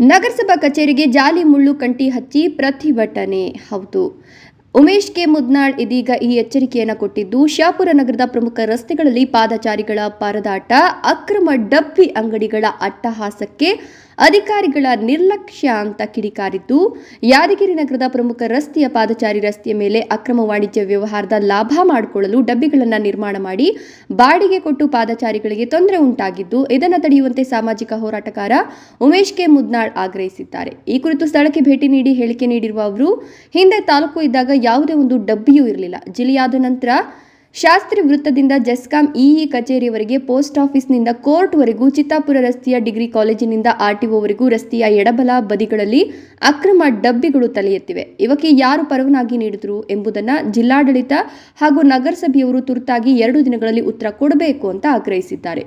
ನಗರಸಭಾ ಕಚೇರಿಗೆ ಜಾಲಿ ಮುಳ್ಳು ಕಂಟಿ ಹಚ್ಚಿ ಪ್ರತಿಭಟನೆ. ಹೌದು. ಉಮೇಶ್ ಕೆ. ಮುದ್ನಾಳ್ ಇದೀಗ ಈ ಎಚ್ಚರಿಕೆಯನ್ನು ಕೊಟ್ಟಿದ್ದು, ಶಾಪುರ ನಗರದ ಪ್ರಮುಖ ರಸ್ತೆಗಳಲ್ಲಿ ಪಾದಚಾರಿಗಳ ಪರದಾಟ, ಅಕ್ರಮ ಡಬ್ಬಿ ಅಂಗಡಿಗಳ ಅಟ್ಟಹಾಸಕ್ಕೆ ಅಧಿಕಾರಿಗಳ ನಿರ್ಲಕ್ಷ್ಯ ಅಂತ ಕಿಡಿಕಾರಿದ್ದು, ಯಾದಗಿರಿ ನಗರದ ಪ್ರಮುಖ ರಸ್ತೆಯ ಪಾದಚಾರಿ ರಸ್ತೆಯ ಮೇಲೆ ಅಕ್ರಮ ವಾಣಿಜ್ಯ ವ್ಯವಹಾರದ ಲಾಭ ಮಾಡಿಕೊಳ್ಳಲು ಡಬ್ಬಿಗಳನ್ನು ನಿರ್ಮಾಣ ಮಾಡಿ ಬಾಡಿಗೆ ಕೊಟ್ಟು ಪಾದಚಾರಿಗಳಿಗೆ ತೊಂದರೆ ಉಂಟಾಗಿದ್ದು, ಇದನ್ನು ತಡೆಯುವಂತೆ ಸಾಮಾಜಿಕ ಹೋರಾಟಗಾರ ಉಮೇಶ್ ಕೆ. ಮುದ್ನಾಳ್ ಆಗ್ರಹಿಸಿದ್ದಾರೆ. ಈ ಕುರಿತು ಸ್ಥಳಕ್ಕೆ ಭೇಟಿ ನೀಡಿ ಹೇಳಿಕೆ ನೀಡಿರುವ ಅವರು, ಹಿಂದೆ ತಾಲೂಕು ಇದ್ದಾಗ ಯಾವುದೇ ಒಂದು ಡಬ್ಬಿಯೂ ಇರಲಿಲ್ಲ. ಜಿಲ್ಲೆಯಾದ ನಂತರ ಶಾಸ್ತ್ರಿ ವೃತ್ತದಿಂದ ಜೆಸ್ಕಾಂ ಇಇ ಕಚೇರಿವರೆಗೆ ಪೋಸ್ಟ್ ಆಫೀಸ್ನಿಂದ ಕೋರ್ಟ್ವರೆಗೂ ಚಿತ್ತಾಪುರ ರಸ್ತೆಯ ಡಿಗ್ರಿ ಕಾಲೇಜಿನಿಂದ ಆರ್ಟಿಒವರೆಗೂ ರಸ್ತೆಯ ಎಡಬಲ ಬದಿಗಳಲ್ಲಿ ಅಕ್ರಮ ಡಬ್ಬಿಗಳು ತಲೆ ಎತ್ತಿವೆ ಇವಕ್ಕೆ ಯಾರು ಪರವಾನಗಿ ನೀಡಿದ್ರು ಎಂಬುದನ್ನು ಜಿಲ್ಲಾಡಳಿತ ಹಾಗೂ ನಗರಸಭೆಯವರು ತುರ್ತಾಗಿ ಎರಡು ದಿನಗಳಲ್ಲಿ ಉತ್ತರ ಕೊಡಬೇಕು ಅಂತ ಆಗ್ರಹಿಸಿದ್ದಾರೆ.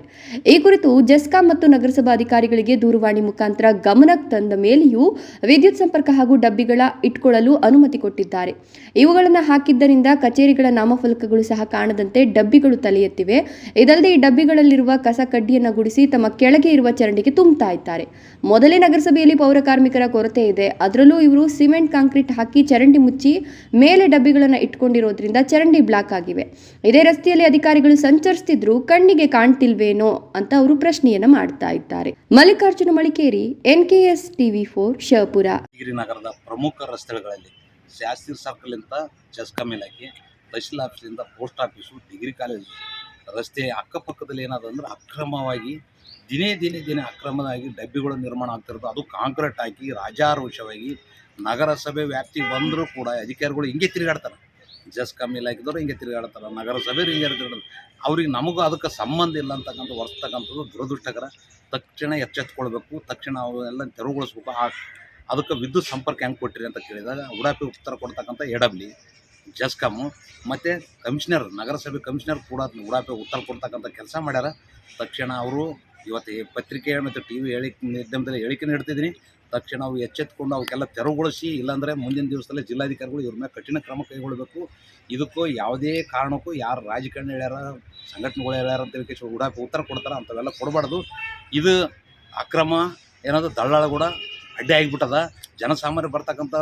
ಈ ಕುರಿತು ಜೆಸ್ಕಾಂ ಮತ್ತು ನಗರಸಭಾ ಅಧಿಕಾರಿಗಳಿಗೆ ದೂರವಾಣಿ ಮುಖಾಂತರ ಗಮನಕ್ಕೆ ತಂದ ಮೇಲೆಯೂ ವಿದ್ಯುತ್ ಸಂಪರ್ಕ ಹಾಗೂ ಡಬ್ಬಿಗಳ ಇಟ್ಕೊಳ್ಳಲು ಅನುಮತಿ ಕೊಟ್ಟಿದ್ದಾರೆ. ಇವುಗಳನ್ನು ಹಾಕಿದ್ದರಿಂದ ಕಚೇರಿಗಳ ನಾಮಫಲಕಗಳು ಸಹ ಕಾಣದಂತೆ ಡಬ್ಬಿಗಳು ತಲೆ ಎತ್ತಿವೆ ಇದಲ್ಲದೆ ಈ ಡಬ್ಬಿಗಳಲ್ಲಿರುವ ಕಸ ಕಡ್ಡಿಯನ್ನು ಗುಡಿಸಿ ತಮ್ಮ ಕೆಳಗೆ ಇರುವ ಚರಂಡಿಗೆ ತುಂಬುತ್ತಾ ಇದ್ದಾರೆ. ಮೊದಲೇ ನಗರಸಭೆಯಲ್ಲಿ ಪೌರ ಕಾರ್ಮಿಕರ ಕೊರತೆ ಇದೆ. ಅದರಲ್ಲೂ ಇವರು ಸಿಮೆಂಟ್, ಕಾಂಕ್ರೀಟ್ ಹಾಕಿ ಚರಂಡಿ ಮುಚ್ಚಿ ಮೇಲೆ ಡಬ್ಬಿಗಳನ್ನು ಇಟ್ಕೊಂಡಿರೋದ್ರಿಂದ ಚರಂಡಿ ಬ್ಲಾಕ್ ಆಗಿವೆ. ಇದೇ ರಸ್ತೆಯಲ್ಲಿ ಅಧಿಕಾರಿಗಳು ಸಂಚರಿಸ್ತಿದ್ರು, ಕಣ್ಣಿಗೆ ಕಾಣ್ತಿಲ್ವೇನೋ ಅಂತ ಅವರು ಪ್ರಶ್ನೆಯನ್ನ ಮಾಡ್ತಾ ಇದ್ದಾರೆ. Mallikarjuna Malikeri S TV four ನಗರದ ಪ್ರಮುಖ ರಸ್ತೆಗಳಲ್ಲಿ ಶಾಸ್ತ್ರಿ ಅಂತ ಜಸ್ಕಾಂ ಇಲಾಖೆ ತಹಶೀಲ್ ಆಫೀಸಿಂದ ಪೋಸ್ಟ್ ಆಫೀಸು, ಡಿಗ್ರಿ ಕಾಲೇಜು, ರಸ್ತೆ ಅಕ್ಕಪಕ್ಕದಲ್ಲಿ ಏನಾದ್ರು ಅಂದ್ರೆ ಅಕ್ರಮವಾಗಿ, ದಿನೇ ದಿನೇ ದಿನೇ ಅಕ್ರಮವಾಗಿ ಡಬ್ಬಿಗಳು ನಿರ್ಮಾಣ ಆಗ್ತಿರೋದು. ಅದು ಕಾಂಕ್ರೀಟ್ ಹಾಕಿ, ರಾಜಾರೋಷವಾಗಿ ನಗರಸಭೆ ವ್ಯಾಪ್ತಿ ಬಂದರೂ ಕೂಡ ಅಧಿಕಾರಿಗಳು ಹಿಂಗೆ ತಿರುಗಾಡ್ತಾರೆ. ಜಸ್ಕಾಂ ಇಲಾಖೆದವರು ಹಿಂಗೆ ತಿರುಗಾಡ್ತಾರೆ. ನಗರಸಭೆ ಹಿಂಗೆ ತಿರುಗಾಡ್ತಾರೆ. ಅವ್ರಿಗೆ ನಮಗೂ ಅದಕ್ಕೆ ಸಂಬಂಧ ಇಲ್ಲ ಅಂತಕ್ಕಂಥ ಹೊರಸ್ತಕ್ಕಂಥದ್ದು ದುರದೃಷ್ಟಕರ. ತಕ್ಷಣ ಎಚ್ಚೆತ್ಕೊಳ್ಬೇಕು. ತಕ್ಷಣ ಅವೆಲ್ಲ ತೆರವುಗೊಳಿಸ್ಬೇಕು. ಅದಕ್ಕೆ ವಿದ್ಯುತ್ ಸಂಪರ್ಕ ಹೆಂಗೆ ಕೊಟ್ಟಿರಿ ಅಂತ ಕೇಳಿದಾಗ, ಉಡಾಪಿ ಉತ್ತರ ಕೊಡ್ತಕ್ಕಂಥ ಎಡಬ್ಲಿ ಜಸ್ಕಾಮು. ಮತ್ತು ಕಮಿಷನರ್, ನಗರಸಭೆ ಕಮಿಷನರ್ ಕೂಡ ಉಡಾಪೆ ಉತ್ತರ ಕೊಡ್ತಕ್ಕಂಥ ಕೆಲಸ ಮಾಡ್ಯಾರ. ತಕ್ಷಣ ಅವರು ಇವತ್ತು ಪತ್ರಿಕೆ ಮತ್ತು ಟಿ ವಿ ಹೇಳಿಕೆ, ಮಾಧ್ಯಮದಲ್ಲಿ ಹೇಳಿಕೆ ನೀಡ್ತಿದ್ದೀನಿ ತಕ್ಷಣ ಅವು ಎಚ್ಚೆತ್ಕೊಂಡು ಅವಕ್ಕೆಲ್ಲ ತೆರವುಗೊಳಿಸಿ, ಇಲ್ಲಾಂದರೆ ಮುಂದಿನ ದಿವಸದಲ್ಲೇ ಜಿಲ್ಲಾಧಿಕಾರಿಗಳು ಇವ್ರ ಮೇಲೆ ಕಠಿಣ ಕ್ರಮ ಕೈಗೊಳ್ಳಬೇಕು ಇದಕ್ಕೂ ಯಾವುದೇ ಕಾರಣಕ್ಕೂ ಯಾರು ರಾಜಕಾರಣಿ ಹೇಳ್ಯಾರ, ಸಂಘಟನೆಗಳು ಹೇಳ್ಯಾರ ಅಂತ ಹೇಳಿ ಉಡಾಪೆ ಉತ್ತರ ಕೊಡ್ತಾರೆ ಅಂಥವೆಲ್ಲ ಕೊಡಬಾರ್ದು. ಇದು ಅಕ್ರಮ, ಏನಾದರೂ ದಳ್ಳಾಳ ಕೂಡ ಅಡ್ಡಿ ಆಗಿಬಿಟ್ಟದ. ಜನಸಾಮಾನ್ಯರು ಬರ್ತಕ್ಕಂಥ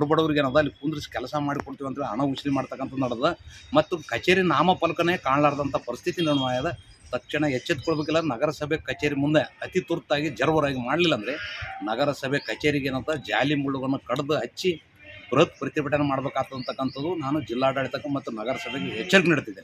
ಕಡುಬಡವ್ರಿಗೆ ಏನದ, ಅಲ್ಲಿ ಕುಂದ್ರಿಸಿ ಕೆಲಸ ಮಾಡಿಕೊಡ್ತೀವಿ ಅಂತೇಳಿ ಹಣ ಉಸಿರಿ ಮಾಡ್ತಕ್ಕಂಥದ್ದು ನಡೆದ ಮತ್ತು ಕಚೇರಿ ನಾಮಫಲಕನೇ ಕಾಣಲಾರ್ದಂಥ ಪರಿಸ್ಥಿತಿ ನಿರ್ಮಾಣ ತಕ್ಷಣ ಎಚ್ಚೆತ್ಕೊಳ್ಬೇಕಿಲ್ಲ, ನಗರಸಭೆ ಕಚೇರಿ ಮುಂದೆ ಅತಿ ತುರ್ತಾಗಿ ಜರ್ವರಾಗಿ ಮಾಡಲಿಲ್ಲ ಅಂದರೆ ನಗರಸಭೆ ಕಚೇರಿಗೆ ಏನಂತ ಜಾಲಿ ಮುಳ್ಳುಗಳನ್ನು ಕಡ್ದು ಹಚ್ಚಿ ಬೃಹತ್ ಪ್ರತಿಭಟನೆ ಮಾಡಬೇಕಾಗ್ತಕ್ಕಂಥದ್ದು ನಾನು ಜಿಲ್ಲಾಡಳಿತಕ್ಕೆ ಮತ್ತು ನಗರಸಭೆಗೆ ಎಚ್ಚರಿಕೆ ನೀಡ್ತಿದ್ದೆ